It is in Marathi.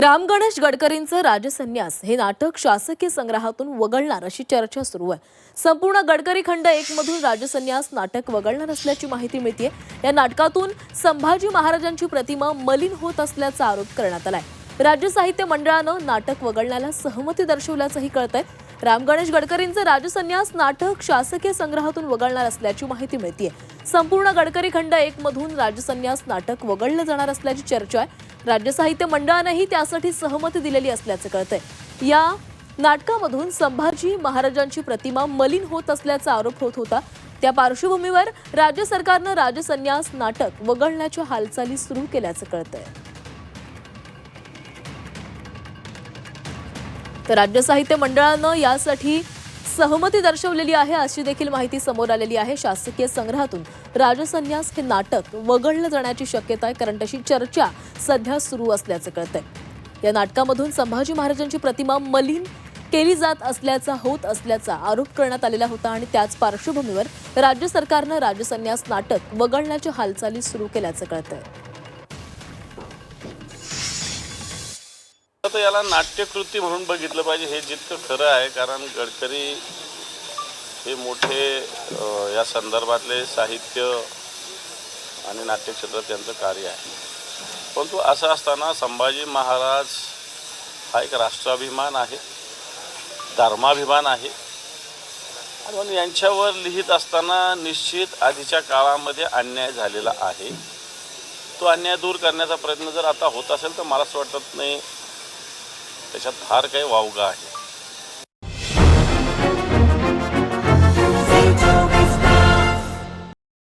राम गणेश गडकरींचं राजसन्यास हे नाटक शासकीय संग्रहातून वगळणार अशी चर्चा सुरू आहे. संपूर्ण गडकरी खंड एक मधून राजसन्यास नाटक वगळणार असल्याची माहिती मिळते या नाटकातून संभाजी महाराजांची प्रतिमा मलिन होत असल्याचा आरोप करण्यात आलाय. राज्य साहित्य मंडळानं नाटक वगळण्याला सहमती दर्शवल्याचंही कळतंय. राम गणेश गडकरींचं राजसन्यास नाटक शासकीय संग्रहातून वगळणार असल्याची माहिती मिळते संपूर्ण गडकरी खंड एक मधून राजसन्यास नाटक वगळलं जाणार असल्याची चर्चा आहे. राज्य साहित्य मंडळानंही त्यासाठी सहमती दिलेली असल्याचं कळतंय. या नाटकामधून संभाजी महाराजांची प्रतिमा मलिन होत असल्याचा आरोप होत होता. त्या पार्श्वभूमीवर राज्य सरकारनं राजसन्यास नाटक वगळण्याच्या हालचाली सुरू केल्याचं कळतंय. तर राज्य साहित्य मंडळानं यासाठी सहमती दर्शवलेली आहे अशी देखील माहिती समोर आलेली आहे. शासकीय संग्रहातून राजसन्यास हे नाटक वगळलं जाण्याची शक्यता आहे. कारण तशी चर्चा सध्या सुरू असल्याचं कळतंय. या नाटकामधून संभाजी महाराजांची प्रतिमा मलिन केली जात असल्याचा होत असल्याचा आरोप करण्यात आलेला होता आणि त्याच पार्श्वभूमीवर राज्य सरकारनं राजसन्यास नाटक वगळण्याच्या हालचाली सुरू केल्याचं कळतंय. तर याला नाट्यकृती म्हणून बघितलं पाहिजे हे जितकं खरं आहे. कारण गडकरी हे मोठे या संदर्भातले साहित्य आणि नाट्यक्षेत्रात त्यांचं कार्य आहे. परंतु असं असताना संभाजी महाराज हा एक राष्ट्राभिमान आहे धर्माभिमान आहे. आणि म्हणून यांच्यावर लिहित असताना निश्चित आधीच्या काळामध्ये अन्याय झालेला आहे. तो अन्याय दूर करण्याचा प्रयत्न जर आता होत असेल तर मला असं वाटत नाही त्याच्यात फार काही वावगा आहे.